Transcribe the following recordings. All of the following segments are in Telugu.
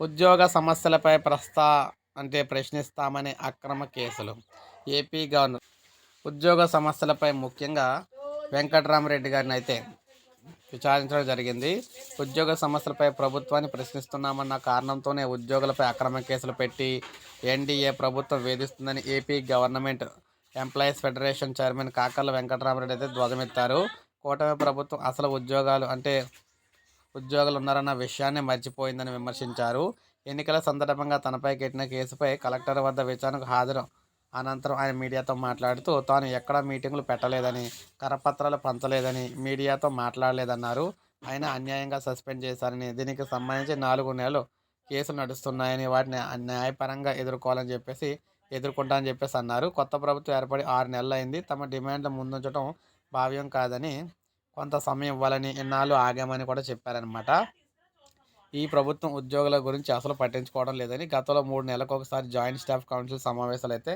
ఉద్యోగ సమస్యలపై ప్రస్తా అంటే ప్రశ్నిస్తామనే అక్రమ కేసులు. ఏపీ గవర్నర్ ఉద్యోగ సమస్యలపై ముఖ్యంగా వెంకటరామరెడ్డి గారిని అయితే విచారించడం జరిగింది. ఉద్యోగ సమస్యలపై ప్రభుత్వాన్ని ప్రశ్నిస్తున్నామన్న కారణంతోనే ఉద్యోగులపై అక్రమ కేసులు పెట్టి ఎన్డీఏ ప్రభుత్వం వేధిస్తుందని AP government employees federation chairman Kakarla Venkataramareddy అయితే ధ్వజమెత్తారు. కూటమి ప్రభుత్వం అసలు ఉద్యోగాలు అంటే ఉద్యోగులు ఉన్నారన్న విషయాన్ని మర్చిపోయిందని విమర్శించారు. ఎన్నికల సందర్భంగా తనపై కట్టిన కేసుపై కలెక్టర్ వద్ద విచారణకు హాజరు అనంతరం ఆయన మీడియాతో మాట్లాడుతూ తాను ఎక్కడా మీటింగులు పెట్టలేదని కరపత్రాలు పంచలేదని మీడియాతో మాట్లాడలేదన్నారు. ఆయన అన్యాయంగా సస్పెండ్ చేశారని దీనికి సంబంధించి నాలుగు నెలలు కేసులు నడుస్తున్నాయని వాటిని న్యాయపరంగా ఎదుర్కోవాలని చెప్పేసి ఎదుర్కొంటానని చెప్పేసి అన్నారు. కొత్త ప్రభుత్వం ఏర్పడి ఆరు నెలలు అయింది తమ డిమాండ్లు ముందుంచడం భావ్యం కాదని కొంత సమయం ఇవ్వాలని ఇన్నాళ్ళు ఆగామని కూడా చెప్పారనమాట ఈ ప్రభుత్వం ఉద్యోగుల గురించి అసలు పట్టించుకోవడం లేదని గతంలో మూడు నెలలకు ఒకసారి జాయింట్ స్టాఫ్ కౌన్సిల్ సమావేశాలు అయితే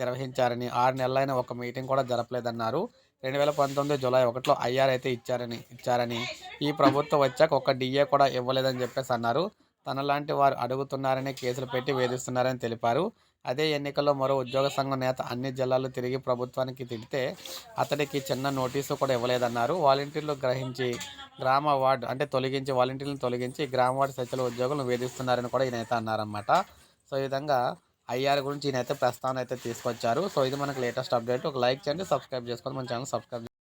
నిర్వహించారని ఆరు నెలలైన ఒక మీటింగ్ కూడా జరపలేదన్నారు. రెండు వేల పంతొమ్మిది జూలై ఒకటిలో ఐఆర్ అయితే ఇచ్చారని ఇచ్చారని ఈ ప్రభుత్వం వచ్చాక ఒక డిఏ కూడా ఇవ్వలేదని చెప్పేసి అన్నారు. తనలాంటి వారు అడుగుతున్నారని కేసులు పెట్టి వేధిస్తున్నారని తెలిపారు. అదే ఎన్నికల్లో మరో ఉద్యోగ సంఘం నేత అన్ని జిల్లాలు తిరిగి ప్రభుత్వానికి తిడితే అతడికి చిన్న నోటీసు కూడా ఇవ్వలేదన్నారు. వాలంటీర్లు గ్రహించి గ్రామ వార్డు అంటే తొలగించి వాలంటీర్లను తొలగించి గ్రామ వార్డు సచివుల ఉద్యోగులను వేధిస్తున్నారని కూడా ఈ నేత అన్నారన్నమాట. సో ఈ విధంగా ఐఆర్ గురించి ఈయనైతే ప్రస్తావన అయితే తీసుకొచ్చారు. సో ఇది మనకు లేటెస్ట్ అప్డేట్. ఒక లైక్ చేయండి సబ్స్క్రైబ్ చేసుకోండి. మన ఛానల్ సబ్స్క్రైబ్